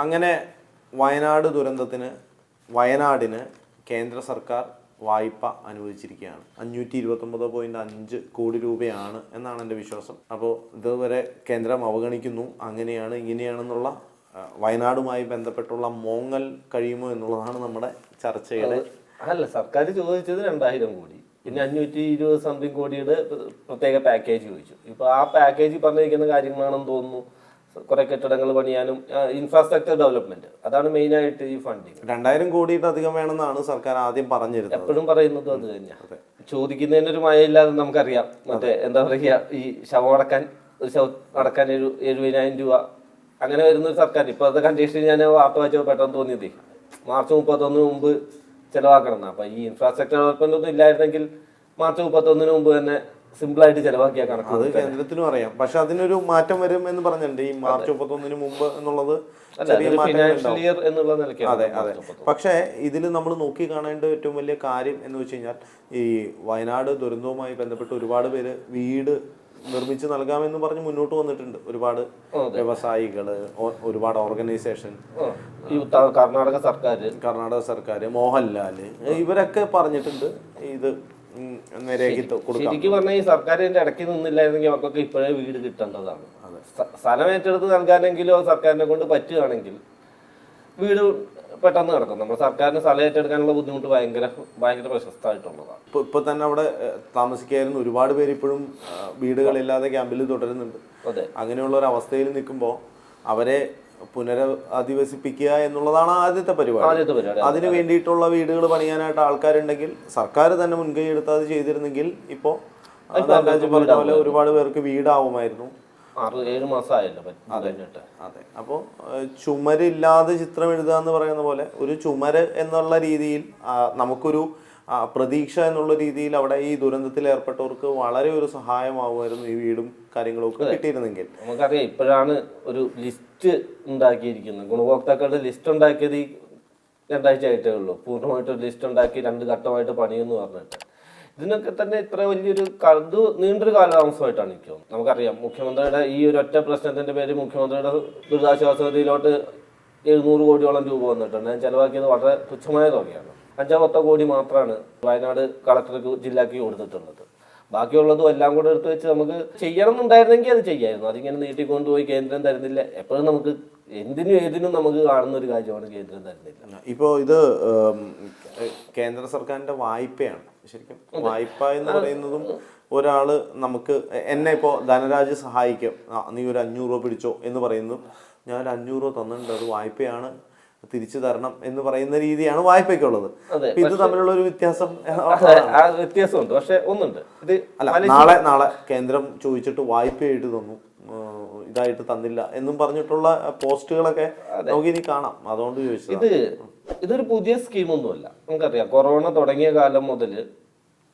അങ്ങനെ വയനാട് ദുരന്തത്തിന് വയനാടിന് കേന്ദ്ര സർക്കാർ വായ്പ അനുവദിച്ചിരിക്കുകയാണ്. അഞ്ഞൂറ്റി ഇരുപത്തൊമ്പത് പോയിന്റ് അഞ്ച് കോടി രൂപയാണ് എന്നാണ് എന്റെ വിശ്വാസം. അപ്പോൾ ഇതുവരെ കേന്ദ്രം അവഗണിക്കുന്നു. അങ്ങനെയാണ് ഇങ്ങനെയാണെന്നുള്ള വയനാടുമായി ബന്ധപ്പെട്ടുള്ള മോങ്ങൽ കഴിയുമോ എന്നുള്ളതാണ് നമ്മുടെ ചർച്ചയുടെ അല്ല സർക്കാർ ചോദിച്ചത് രണ്ടായിരം കോടി. പിന്നെ അഞ്ഞൂറ്റി ഇരുപത് സംതിങ് കോടിയുടെ പ്രത്യേക പാക്കേജ് ചോദിച്ചു. ഇപ്പൊ ആ പാക്കേജ് പറഞ്ഞിരിക്കുന്ന കാര്യങ്ങളാണെന്ന് തോന്നുന്നു. കുറെ കെട്ടിടങ്ങൾ പണിയാനും ഇൻഫ്രാസ്ട്രക്ചർ ഡെവലപ്മെന്റ് അതാണ് മെയിൻ ആയിട്ട് ഈ ഫണ്ടിങ് രണ്ടായിരം കോടി അധികം വേണമെന്നാണ് സർക്കാർ ആദ്യം പറഞ്ഞിരുന്നത്. എപ്പോഴും പറയുന്നത് അത് തന്നെയാണ് ചോദിക്കുന്നതിന് ഒരു മഴയില്ലാതെ നമുക്കറിയാം. മറ്റേ എന്താ പറയുക ഈ ശവം അടക്കാൻ ഒരു ശവം അടക്കാൻ ഒരു എഴുപതിനായിരം രൂപ. അങ്ങനെ വരുന്ന ഒരു സർക്കാർ. ഇപ്പൊ അത് കണ്ടീഷൻ ഞാൻ വാർത്ത വായിച്ചപ്പോൾ പെട്ടെന്ന് തോന്നിയത്. മാർച്ച് മുപ്പത്തൊന്നിന് മുമ്പ് ചിലവാക്കണം. അപ്പൊ ഈ ഇൻഫ്രാസ്ട്രക്ചർ ഡെവലപ്മെന്റ് ഒന്നും ഇല്ലായിരുന്നെങ്കിൽ മാർച്ച് മുപ്പത്തൊന്നിന് മുമ്പ് തന്നെ സിമ്പിൾ ആയിട്ട് ചെലവാക്കിയ കണക്ക് അത് കേന്ദ്രത്തിനും അറിയാം. പക്ഷെ അതിനൊരു മാറ്റം വരും എന്ന് പറഞ്ഞിട്ടുണ്ട് ഈ മാർച്ച് മുപ്പത്തൊന്നിന് മുമ്പ് എന്നുള്ളത് ഇയർ എന്നുള്ള അതെ അതെ. പക്ഷേ ഇതിൽ നമ്മൾ നോക്കി കാണേണ്ട ഏറ്റവും വലിയ കാര്യം എന്ന് വെച്ച് കഴിഞ്ഞാൽ ഈ വയനാട് ദുരന്തവുമായി ബന്ധപ്പെട്ട് ഒരുപാട് പേര് വീട് നിർമ്മിച്ച് നൽകാമെന്ന് പറഞ്ഞ് മുന്നോട്ട് വന്നിട്ടുണ്ട്. ഒരുപാട് വ്യവസായികൾ ഒരുപാട് ഓർഗനൈസേഷൻ. കർണാടക സർക്കാർ കർണാടക സർക്കാർ മോഹൻലാൽ ഇവരൊക്കെ പറഞ്ഞിട്ടുണ്ട് ഇത് ശരിക്കും പറഞ്ഞാൽ ഈ സർക്കാർ ഇതിന്റെ ഇടയ്ക്ക് നിന്നില്ലായിരുന്നെങ്കിൽ അവർക്കൊക്കെ ഇപ്പോഴേ വീട് കിട്ടേണ്ടതാണ്. സ്ഥ- സ്ഥലം ഏറ്റെടുത്ത് നൽകാനെങ്കിലോ സർക്കാരിനെ കൊണ്ട് പറ്റുകയാണെങ്കിൽ വീട് പെട്ടെന്ന് കിടക്കും. നമ്മുടെ സർക്കാരിന് സ്ഥലം ഏറ്റെടുക്കാനുള്ള ബുദ്ധിമുട്ട് ഭയങ്കര ഭയങ്കര പ്രശസ്തമായിട്ടുള്ളതാണ്. ഇപ്പൊ ഇപ്പൊ തന്നെ അവിടെ താമസിക്കായിരുന്നു. ഒരുപാട് പേര് ഇപ്പോഴും വീടുകളില്ലാതെ ക്യാമ്പിൽ തുടരുന്നുണ്ട്. അതെ. അങ്ങനെയുള്ള ഒരു അവസ്ഥയിൽ നിൽക്കുമ്പോൾ അവരെ പുനരധിവസിപ്പിക്കുക എന്നുള്ളതാണ് ആദ്യത്തെ പരിപാടി. ആദ്യത്തെ പരിപാടി അതിന് വേണ്ടിയിട്ടുള്ള വീടുകൾ പണിയാനായിട്ട് ആൾക്കാരുണ്ടെങ്കിൽ സർക്കാർ തന്നെ മുൻകൈ എടുത്ത് അത് ചെയ്തിരുന്നെങ്കിൽ ഇപ്പോൾ പറഞ്ഞ പോലെ ഒരുപാട് പേർക്ക് വീടാവുമായിരുന്നു. ഏഴ് മാസമായല്ലോ അതെ അപ്പോൾ ചുമരില്ലാതെ ചിത്രം എഴുതുക എന്ന് പറയുന്ന പോലെ ഒരു ചുമര് എന്നുള്ള രീതിയിൽ നമുക്കൊരു പ്രതീക്ഷ എന്നുള്ള രീതിയിൽ അവിടെ ഈ ദുരന്തത്തിൽ ഏർപ്പെട്ടവർക്ക് വളരെ ഒരു സഹായമാവുമായിരുന്നു ഈ വീടും കാര്യങ്ങളും ഒക്കെ കിട്ടിയിരുന്നെങ്കിൽ. നമുക്കറിയാം ഇപ്പോഴാണ് ഒരു ലിസ്റ്റ് ഉണ്ടാക്കിയിരിക്കുന്നത്. ഗുണഭോക്താക്കളുടെ ലിസ്റ്റ് ഉണ്ടാക്കിയത് ഈ രണ്ടാഴ്ച ആയിട്ടേ ഉള്ളൂ. പൂർണമായിട്ടൊരു ലിസ്റ്റ് ഉണ്ടാക്കി രണ്ട് ഘട്ടമായിട്ട് പണിയെന്ന് പറഞ്ഞിട്ട്. ഇതിനൊക്കെ തന്നെ ഇത്ര വലിയൊരു ഇത് നീണ്ടൊരു കാലതാമസമായിട്ടാണ് എനിക്ക് തോന്നുന്നത് നമുക്കറിയാം മുഖ്യമന്ത്രിയുടെ ഈ ഒരു ഒറ്റ പ്രശ്നത്തിന്റെ പേര് മുഖ്യമന്ത്രിയുടെ ദുരിതാശ്വാസ നിധിയിലോട്ട് എഴുന്നൂറ് കോടിയോളം രൂപ വന്നിട്ടുണ്ട്. ഞാൻ ചെലവാക്കിയത് വളരെ തുച്ഛമായ തുകയാണ്. അഞ്ചോ പത്തോ കോടി മാത്രമാണ് വയനാട് കളക്ടർക്ക് ജില്ലാക്ക് കൊടുത്തിട്ടുള്ളത്. ബാക്കിയുള്ളതും എല്ലാം കൂടെ എടുത്തു വെച്ച് നമുക്ക് ചെയ്യണം എന്നുണ്ടായിരുന്നെങ്കിൽ അത് ചെയ്യായിരുന്നു. അതിങ്ങനെ നീട്ടിക്കൊണ്ടുപോയി കേന്ദ്രം തരുന്നില്ല. എപ്പോഴും നമുക്ക് എന്തിനും ഏതിനും നമുക്ക് കാണുന്ന ഒരു കാര്യമാണ് കേന്ദ്രം തരുന്നില്ല. ഇപ്പോൾ ഇത് കേന്ദ്ര സർക്കാരിന്റെ വായ്പയാണ്. ശരിക്കും വായ്പ എന്ന് പറയുന്നതും ഒരാൾ നമുക്ക് എന്നെ ഇപ്പോൾ ധനരാജ് സഹായിക്കും. നീ ഒരു അഞ്ഞൂറ് രൂപ പിടിച്ചോ എന്ന് പറയുന്നു. ഞാൻ ഒരു അഞ്ഞൂറ് രൂപ തന്നിട്ടുണ്ട്. അത് വായ്പയാണ്. തിരിച്ചു തരണം എന്ന് പറയുന്ന രീതിയാണ് വായ്പയ്ക്കുള്ളത്. ഇത് തമ്മിലുള്ള ഒരു വ്യത്യാസം വ്യത്യാസമുണ്ട്. പക്ഷെ ഒന്നുണ്ട്. ഇത് അല്ല നാളെ നാളെ കേന്ദ്രം ചോദിച്ചിട്ട് വായ്പയായിട്ട് തന്നു. ഇതായിട്ട് തന്നില്ല എന്നും പറഞ്ഞിട്ടുള്ള പോസ്റ്റുകളൊക്കെ നമുക്ക് ഇനി കാണാം. അതുകൊണ്ട് ചോദിച്ചത് ഇത് ഇതൊരു പുതിയ സ്കീമൊന്നുമല്ല. നമുക്കറിയാം കൊറോണ തുടങ്ങിയ കാലം മുതൽ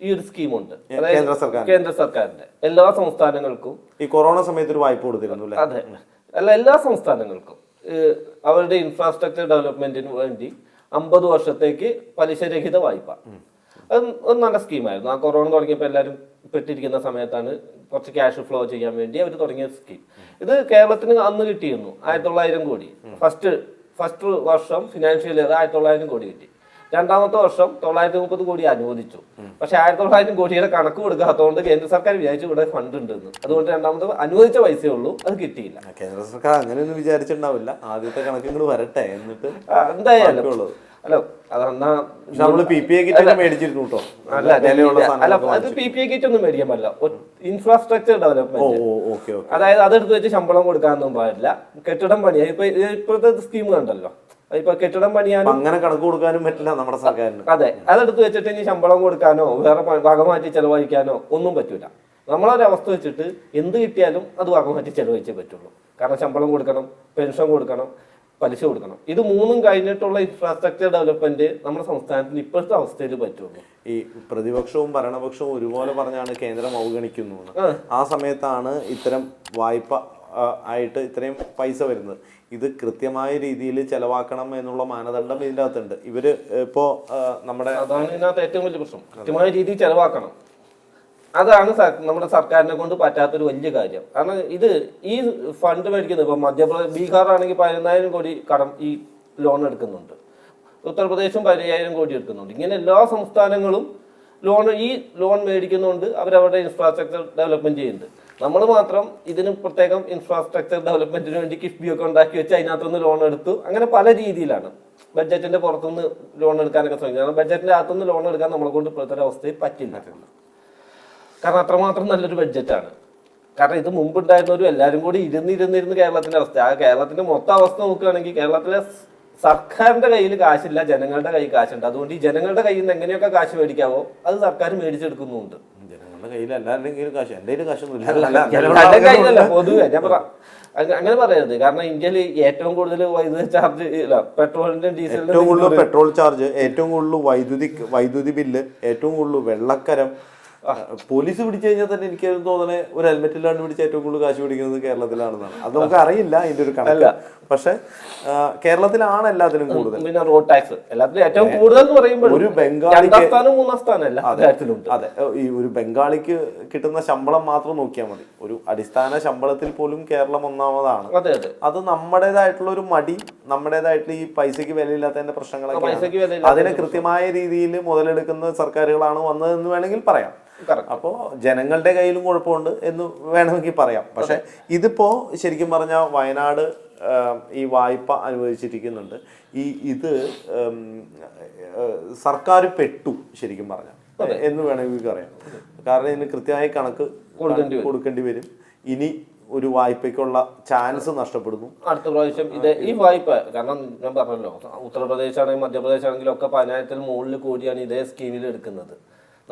ഈ ഒരു സ്കീമുണ്ട്. കേന്ദ്ര സർക്കാർ കേന്ദ്ര സർക്കാരിന്റെ എല്ലാ സംസ്ഥാനങ്ങൾക്കും ഈ കൊറോണ സമയത്ത് ഒരു വായ്പ കൊടുത്തിരുന്നു അല്ലേ? അതെ. അല്ല എല്ലാ സംസ്ഥാനങ്ങൾക്കും. അവരുടെ ഇൻഫ്രാസ്ട്രക്ചർ ഡെവലപ്മെന്റിന് വേണ്ടി അമ്പത് വർഷത്തേക്ക് പലിശരഹിത വായ്പ. അത് ഒരു നല്ല സ്കീമായിരുന്നു ആ കൊറോണ തുടങ്ങിയപ്പോൾ എല്ലാവരും പെട്ടിരിക്കുന്ന സമയത്താണ് കുറച്ച് ക്യാഷ് ഫ്ലോ ചെയ്യാൻ വേണ്ടി അവർ തുടങ്ങിയ സ്കീം ഇത് കേരളത്തിന് അന്ന് കിട്ടിയിരുന്നു ആയിരത്തി തൊള്ളായിരം കോടി. ഫസ്റ്റ് ഫസ്റ്റ് വർഷം ഫിനാൻഷ്യൽ ഇയർ ആയിരത്തി തൊള്ളായിരം കോടി കിട്ടി. രണ്ടാമത്തെ വർഷം തൊള്ളായിരത്തി മുപ്പത് കോടി അനുവദിച്ചു. പക്ഷെ ആയിരത്തി തൊള്ളായിരം കോടിയുടെ കണക്ക് കൊടുക്കാത്തതുകൊണ്ട് കേന്ദ്ര സർക്കാർ വിചാരിച്ചു ഇവിടെ ഫണ്ട് ഉണ്ടെന്ന്. അതുകൊണ്ട് രണ്ടാമത്തെ അനുവദിച്ച പൈസയേ ഉള്ളൂ. അത് കിട്ടിയില്ല. കേന്ദ്ര സർക്കാർ അങ്ങനെയൊന്നും വിചാരിച്ചിട്ടുണ്ടാവില്ല. ആദ്യത്തെ കണക്കുകൾ വരട്ടെ എന്നിട്ട് എന്തായാലും ഹലോ അല്ല നമ്മൾ പി പി എ കിറ്റ് മേടിച്ചിരുന്നു കേട്ടോ അല്ല അത് പി പി എ കിറ്റ് ഒന്നും മേടിക്കാൻ പറ്റില്ല ഇൻഫ്രാസ്ട്രക്ചർ ഡെവലപ്മെന്റ് അതായത് അതെടുത്ത് വെച്ച് ശമ്പളം കൊടുക്കാനൊന്നും പാടില്ല. കെട്ടിടം പണിയാ. ഇപ്പൊ ഇപ്പോഴത്തെ സ്കീം കണ്ടല്ലോ. ഇപ്പൊ കെട്ടിടം പണിയാനും അങ്ങനെ കണക്ക് കൊടുക്കാനും പറ്റില്ല നമ്മുടെ സർക്കാരിന്. അതെ. അതെടുത്ത് വെച്ചിട്ട് ഇനി ശമ്പളം കൊടുക്കാനോ വേറെ ഭാഗമാറ്റി ചെലവഴിക്കാനോ ഒന്നും പറ്റൂല. നമ്മളൊരു അവസ്ഥ വെച്ചിട്ട് എന്ത് കിട്ടിയാലും അത് ഭാഗമാറ്റി ചെലവഴിച്ചേ പറ്റുള്ളൂ. കാരണം ശമ്പളം കൊടുക്കണം പെൻഷൻ കൊടുക്കണം പലിശ കൊടുക്കണം. ഇത് മൂന്നും കഴിഞ്ഞിട്ടുള്ള ഇൻഫ്രാസ്ട്രക്ചർ ഡെവലപ്മെന്റ് നമ്മുടെ സംസ്ഥാനത്തിന് ഇപ്പോഴത്തെ അവസ്ഥയിൽ പറ്റുള്ളൂ. ഈ പ്രതിപക്ഷവും ഭരണപക്ഷവും ഒരുപോലെ പറഞ്ഞാണ് കേന്ദ്രം അവഗണിക്കുന്നു. ആ. സമയത്താണ് ഇത്തരം വായ്പ ആയിട്ട് ഇത്രയും പൈസ വരുന്നത്. ഇത് കൃത്യമായ രീതിയിൽ ചെലവാക്കണം എന്നുള്ള മാനദണ്ഡം ഇതിന്റെ അകത്തുണ്ട് ഇവർ ഇപ്പോ നമ്മുടെ അതാണ് ഇതിനകത്ത് ഏറ്റവും വലിയ പ്രശ്നം. കൃത്യമായ രീതിയിൽ ചെലവാക്കണം. അതാണ് നമ്മുടെ സർക്കാരിനെ കൊണ്ട് പറ്റാത്തൊരു വലിയ കാര്യം. കാരണം ഇത് ഈ ഫണ്ട് മേടിക്കുന്നത് ഇപ്പൊ മധ്യപ്രദേശ് ബീഹാർ ആണെങ്കിൽ പതിനൊന്നായിരം കോടി കടം ഈ ലോൺ എടുക്കുന്നുണ്ട്. ഉത്തർപ്രദേശും പതിനയ്യായിരം കോടി എടുക്കുന്നുണ്ട്. ഇങ്ങനെ എല്ലാ സംസ്ഥാനങ്ങളും ലോൺ ഈ ലോൺ മേടിക്കുന്നുണ്ട് അവരവരുടെ ഇൻഫ്രാസ്ട്രക്ചർ ഡെവലപ്മെന്റ് ചെയ്യുന്നുണ്ട്. നമ്മൾ മാത്രം ഇതിന് പ്രത്യേകം ഇൻഫ്രാസ്ട്രക്ചർ ഡെവലപ്മെന്റിന് വേണ്ടി കിഫ്ബി ഒക്കെ ഉണ്ടാക്കി വെച്ച് അതിനകത്തുനിന്ന് ലോൺ എടുത്തു. അങ്ങനെ പല രീതിയിലാണ്. ബഡ്ജറ്റിന്റെ പുറത്തുനിന്ന് ലോൺ എടുക്കാനൊക്കെ ശ്രമിക്കുന്നത് കാരണം ബഡ്ജറ്റിന്റെ അകത്തുനിന്ന് ലോൺ എടുക്കാൻ നമ്മളെ കൊണ്ട് ഇപ്പോഴത്തെ അവസ്ഥയിൽ പറ്റില്ല. കാരണം അത്രമാത്രം നല്ലൊരു ബഡ്ജറ്റാണ്. കാരണം ഇത് മുമ്പുണ്ടായിരുന്നവരും എല്ലാവരും കൂടി ഇരുന്ന് ഇരുന്നിരുന്ന് കേരളത്തിന്റെ അവസ്ഥ. ആ കേരളത്തിന്റെ മൊത്തം അവസ്ഥ നോക്കുകയാണെങ്കിൽ കേരളത്തിലെ സർക്കാരിന്റെ കയ്യിൽ കാശില്ല ജനങ്ങളുടെ കയ്യിൽ കാശുണ്ട്. അതുകൊണ്ട് ഈ ജനങ്ങളുടെ കയ്യിൽ നിന്ന് എങ്ങനെയൊക്കെ കാശ് മേടിക്കാവോ അത് സർക്കാർ മേടിച്ചെടുക്കുന്നുണ്ട് ജനങ്ങളുടെ കയ്യിൽ എല്ലാവരുടെയും കയ്യിൽ കാശ്. എന്റെ കയ്യിൽ കാശൊന്നുമില്ല പൊതുവെ ഞാൻ പറ അങ്ങനെ പറയരുത്. കാരണം ഇന്ത്യയിൽ ഏറ്റവും കൂടുതൽ വൈദ്യുതി ചാർജ് പെട്രോളിന്റെ പെട്രോളിന്റെ ഏറ്റവും കൂടുതൽ പെട്രോൾ ചാർജ് ഏറ്റവും കൂടുതൽ വൈദ്യുതി വൈദ്യുതി ബില്ല് ഏറ്റവും കൂടുതൽ വെള്ളക്കരം പോലീസ് പിടിച്ചു കഴിഞ്ഞാൽ തന്നെ എനിക്ക് തോന്നണേ ഒരു ഹെൽമെറ്റ് ഇല്ലാണ്ട് പിടിച്ച ഏറ്റവും കൂടുതൽ കാശ് പിടിക്കുന്നത് കേരളത്തിലാണെന്നാണ്. അത് നമുക്ക് അറിയില്ല അതിന്റെ ഒരു കണക്ക്. പക്ഷെ കേരളത്തിലാണ് എല്ലാത്തിനും കൂടുതൽ. പിന്നെ റോഡ് ടാക്സ് എല്ലാത്തിലും ഏറ്റവും കൂടുതൽ എന്ന് പറയുമ്പോൾ ഒരു ബംഗാളിക്ക് സ്ഥാനം മൂന്നാം അതെ ഈ ഒരു ബംഗാളിക്ക് കിട്ടുന്ന ശമ്പളം മാത്രം നോക്കിയാൽ മതി. ഒരു അടിസ്ഥാന ശമ്പളത്തിൽ പോലും കേരളം ഒന്നാമതാണ്. അതെ നമ്മുടേതായിട്ടുള്ള ഒരു മടി നമ്മുടേതായിട്ടുള്ള ഈ പൈസക്ക് വിലയില്ലാത്തതിന്റെ പ്രശ്നങ്ങളൊക്കെ അതിനെ കൃത്യമായ രീതിയിൽ മുതലെടുക്കുന്ന സർക്കാരുകളാണ് വന്നതെന്ന് വേണമെങ്കിൽ പറയാം. Correct. അപ്പോ ജനങ്ങളുടെ കയ്യിലും കുഴപ്പമുണ്ട് എന്ന് വേണമെങ്കിൽ പറയാം. പക്ഷേ ഇതിപ്പോൾ ശരിക്കും പറഞ്ഞാൽ വയനാട് ഈ വായ്പ അനുവദിച്ചിരിക്കുന്നുണ്ട്. ഈ ഇത് സർക്കാർ പെട്ടു ശരിക്കും പറഞ്ഞാൽ എന്ന് വേണമെങ്കിൽ പറയാം. കാരണം ഇതിന് കൃത്യമായി കണക്ക് കൊടുക്കേണ്ടി വരും. ഇനി ഒരു വായ്പയ്ക്കുള്ള ചാൻസ് നഷ്ടപ്പെടുന്നു. അടുത്ത പ്രാവശ്യം ഇത് ഈ വായ്പ കാരണം ഞാൻ പറഞ്ഞല്ലോ ഉത്തർപ്രദേശ് ആണെങ്കിലും മധ്യപ്രദേശ് ആണെങ്കിലും ഒക്കെ പതിനായിരത്തിന് മുകളിൽ കൂടിയാണ് ഇതേ സ്കീമിൽ എടുക്കുന്നത്.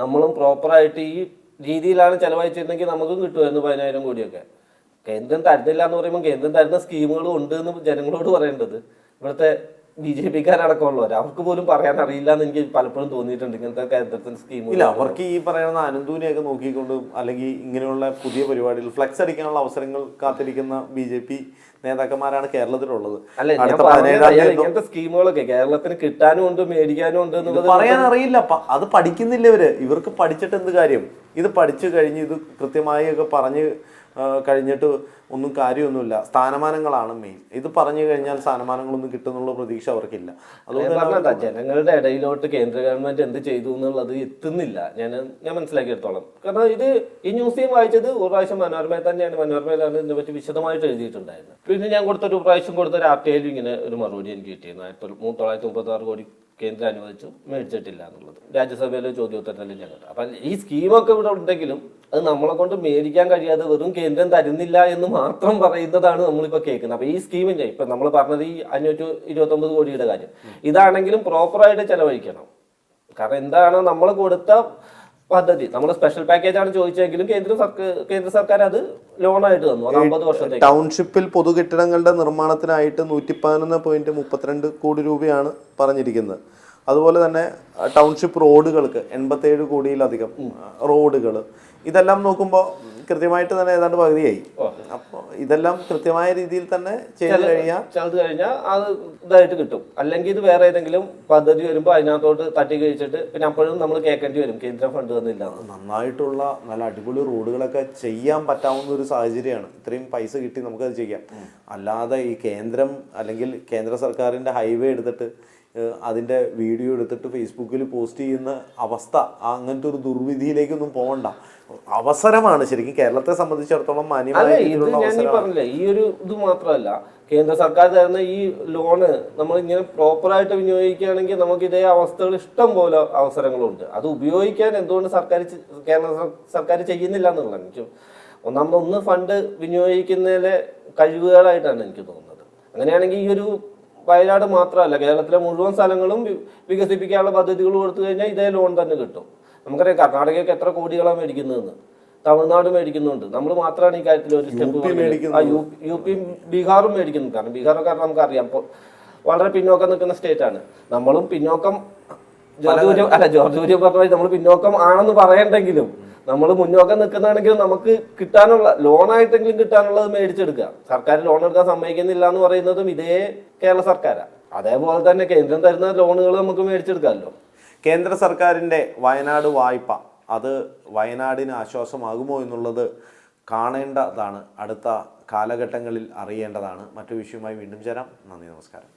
നമ്മളും പ്രോപ്പറായിട്ട് ഈ രീതിയിലാണ് ചെലവഴിച്ചിരുന്നെങ്കിൽ നമുക്കും കിട്ടുമായിരുന്നു പതിനായിരം കോടിയൊക്കെ. കേന്ദ്രം തരുന്നില്ല എന്ന് പറയുമ്പോൾ കേന്ദ്രം തരുന്ന സ്കീമുകളും ഉണ്ട് എന്ന് ജനങ്ങളോട് പറയേണ്ടത്. ഇവിടുത്തെ ബി ജെ പിക്കാരടക്കമുള്ളവർ. അവർക്ക് പോലും പറയാൻ അറിയില്ല എന്ന് എനിക്ക് പലപ്പോഴും തോന്നിയിട്ടുണ്ട് ഇങ്ങനത്തെ കേന്ദ്രത്തിന്റെ സ്കീമ് ഇല്ല അവർക്ക് ഈ പറയുന്ന അനന്തൂനെയൊക്കെ നോക്കിക്കൊണ്ടും അല്ലെങ്കിൽ ഇങ്ങനെയുള്ള പുതിയ പരിപാടികൾ ഫ്ലെക്സ് അടിക്കാനുള്ള അവസരങ്ങൾ കാത്തിരിക്കുന്ന ബി ജെ പി നേതാക്കന്മാരാണ് കേരളത്തിലുള്ളത്. ഇങ്ങനത്തെ സ്കീമുകളൊക്കെ കേരളത്തിന് കിട്ടാനും ഉണ്ട് മേടിക്കാനും ഉണ്ട് പറയാൻ അറിയില്ല. അത് പഠിക്കുന്നില്ല ഇവർ. ഇവർക്ക് പഠിച്ചിട്ട് എന്ത് കാര്യം? ഇത് പഠിച്ചു കഴിഞ്ഞ് ഇത് കൃത്യമായി ഒക്കെ പറഞ്ഞ് കഴിഞ്ഞിട്ട് ഒന്നും കാര്യമൊന്നുമില്ല. സ്ഥാനമാനങ്ങളാണ് മെയിൻ ഇത് പറഞ്ഞു കഴിഞ്ഞാൽ സ്ഥാനമാനങ്ങളൊന്നും കിട്ടുന്നുള്ള പ്രതീക്ഷ അവർക്കില്ല. അതുകൊണ്ട് ജനങ്ങളുടെ ഇടയിലോട്ട് കേന്ദ്ര ഗവൺമെന്റ് എന്ത് ചെയ്തു എന്നുള്ളത് എത്തുന്നില്ല. ഞാൻ ഞാൻ മനസ്സിലാക്കിയെടുത്തോളം. കാരണം ഇത് ഈ ന്യൂസ് ഞാൻ വായിച്ചത് ഒരു പ്രാവശ്യം മനോരമയിൽ തന്നെയാണ്. മനോരമയിലാണ് ഇതിനെ പറ്റി വിശദമായിട്ട് എഴുതിയിട്ടുണ്ടായിരുന്നത് പിന്നെ ഞാൻ കൊടുത്തൊരു പ്രാവശ്യം കൊടുത്ത ഒരു ആർട്ടിഐയിലും ഇങ്ങനെ ഒരു മറുപടി എനിക്ക് കിട്ടിയിരുന്നു. ആയിരത്തി തൊള്ളായിരത്തി മുപ്പത്തി ആറ് കോടി കേന്ദ്രം അനുവദിച്ചു മേടിച്ചിട്ടില്ല എന്നുള്ളത്. രാജ്യസഭയിലെ ചോദ്യോത്തരത്തിൽ ഞങ്ങൾ അപ്പം ഈ സ്കീമൊക്കെ ഇവിടെ ഉണ്ടെങ്കിലും അത് നമ്മളെ കൊണ്ട് മേടിക്കാൻ കഴിയാതെ വെറും കേന്ദ്രം തരുന്നില്ല എന്ന് മാത്രം പറയുന്നതാണ് നമ്മളിപ്പോൾ കേൾക്കുന്നത്. അപ്പോൾ ഈ സ്കീമിന്റെ ഇപ്പം നമ്മൾ പറഞ്ഞത് ഈ അഞ്ഞൂറ്റി ഇരുപത്തൊമ്പത് കോടിയുടെ കാര്യം. ഇതാണെങ്കിലും പ്രോപ്പറായിട്ട് ചെലവഴിക്കണം. കാരണം എന്താണ് നമ്മൾ കൊടുത്ത പദ്ധതി. നമ്മൾ സ്പെഷ്യൽ പാക്കേജ് ആണ് ചോദിച്ചെങ്കിലും കേന്ദ്ര സർക്കാർ കേന്ദ്ര സർക്കാർ അത് ലോണായിട്ട് തന്നു. അത് അമ്പത് വർഷത്തേക്ക്. ടൗൺഷിപ്പിൽ പൊതു കെട്ടിടങ്ങളുടെ നിർമ്മാണത്തിനായിട്ട് നൂറ്റി പതിനൊന്ന് പോയിന്റ് മുപ്പത്തിരണ്ട് കോടി രൂപയാണ് പറഞ്ഞിരിക്കുന്നത്. അതുപോലെ തന്നെ ടൗൺഷിപ്പ് റോഡുകൾക്ക് എൺപത്തേഴ് കോടിയിലധികം റോഡുകൾ ഇതെല്ലാം നോക്കുമ്പോൾ കൃത്യമായിട്ട് തന്നെ ഏതാണ്ട് പകുതിയായി. അപ്പോൾ ഇതെല്ലാം കൃത്യമായ രീതിയിൽ തന്നെ ചെയ്തു കഴിഞ്ഞാൽ ചെയ്ത് കഴിഞ്ഞാൽ അത് ഇതായിട്ട് കിട്ടും. അല്ലെങ്കിൽ ഇത് വേറെ ഏതെങ്കിലും പദ്ധതി വരുമ്പോൾ അതിനകത്തോട്ട് തട്ടി കഴിച്ചിട്ട് പിന്നെ അപ്പോഴും നമ്മൾ കേൾക്കേണ്ടി വരും. കേന്ദ്ര ഫണ്ട് തന്നില്ല. നന്നായിട്ടുള്ള നല്ല അടിപൊളി റോഡുകളൊക്കെ ചെയ്യാൻ പറ്റാവുന്ന ഒരു സാഹചര്യമാണ്. ഇത്രയും പൈസ കിട്ടി നമുക്കത് ചെയ്യാം. അല്ലാതെ ഈ കേന്ദ്രം അല്ലെങ്കിൽ കേന്ദ്ര സർക്കാരിന്റെ ഹൈവേ എടുത്തിട്ട് അതിന്റെ വീഡിയോ എടുത്തിട്ട് ഫേസ്ബുക്കിൽ പോസ്റ്റ് ചെയ്യുന്ന അവസ്ഥ അങ്ങനത്തെ ഒരു ദുർവിധിയിലേക്കൊന്നും പോകണ്ട അവസരമാണ് ശരിക്കും കേരളത്തെ സംബന്ധിച്ചിടത്തോളം മാന്യമായ പറഞ്ഞില്ല ഈ ഒരു ഇത് മാത്രമല്ല കേന്ദ്ര സർക്കാർ തരുന്ന ഈ ലോണ് നമ്മൾ ഇങ്ങനെ പ്രോപ്പറായിട്ട് വിനിയോഗിക്കുകയാണെങ്കിൽ നമുക്ക് ഇതേ അവസ്ഥകൾ ഇഷ്ടം പോലെ അവസരങ്ങളുണ്ട്. അത് ഉപയോഗിക്കാൻ എന്തുകൊണ്ട് സർക്കാർ കേന്ദ്ര കേരള സർക്കാർ ചെയ്യുന്നില്ല എന്നുള്ളതാണ്. എനിക്ക് ഒന്നാമത് ഒന്ന് ഫണ്ട് വിനിയോഗിക്കുന്നതിലെ കഴിവുകളായിട്ടാണ് എനിക്ക് തോന്നുന്നത്. അങ്ങനെയാണെങ്കിൽ ഈ ഒരു വയനാട് മാത്രമല്ല കേരളത്തിലെ മുഴുവൻ സ്ഥലങ്ങളും വികസിപ്പിക്കാനുള്ള പദ്ധതികൾ കൊടുത്തു കഴിഞ്ഞാൽ ഇതേ ലോൺ തന്നെ കിട്ടും. നമുക്കറിയാം കർണാടകയ്ക്ക് എത്ര കോടികളാണ് മേടിക്കുന്നതെന്ന്. തമിഴ്നാട് മേടിക്കുന്നുണ്ട്. നമ്മൾ മാത്രമാണ് ഈ കാര്യത്തിൽ ഒരു സ്റ്റെപ്പ് മേടിക്കുന്നു. യു പി ബീഹാറും മേടിക്കുന്നു കാരണം ബീഹാറൊക്കെ നമുക്കറിയാം. വളരെ പിന്നോക്കം നിൽക്കുന്ന സ്റ്റേറ്റ് ആണ്. നമ്മളും പിന്നോക്കം ജോർജ് അല്ല ജോർജ് കുര്യൻ പറഞ്ഞ നമ്മൾ പിന്നോക്കം ആണെന്ന് പറയണ്ടെങ്കിലും നമ്മൾ മുന്നോക്കം നിൽക്കുന്നതാണെങ്കിൽ നമുക്ക് കിട്ടാനുള്ള ലോണായിട്ടെങ്കിലും കിട്ടാനുള്ളത് മേടിച്ചെടുക്കുക. സർക്കാർ ലോൺ എടുക്കാൻ സമ്മതിക്കുന്നില്ല എന്ന് പറയുന്നതും ഇതേ കേരള സർക്കാരാണ് അതേപോലെ തന്നെ കേന്ദ്രം തരുന്ന ലോണുകൾ നമുക്ക് മേടിച്ചെടുക്കാമല്ലോ. കേന്ദ്ര സർക്കാരിന്റെ വയനാട് വായ്പ അത് വയനാടിന് ആശ്വാസമാകുമോ എന്നുള്ളത് കാണേണ്ടതാണ്. അടുത്ത കാലഘട്ടങ്ങളിൽ അറിയേണ്ടതാണ്. മറ്റു വിഷയവുമായി വീണ്ടും ചേരാം. നന്ദി നമസ്കാരം.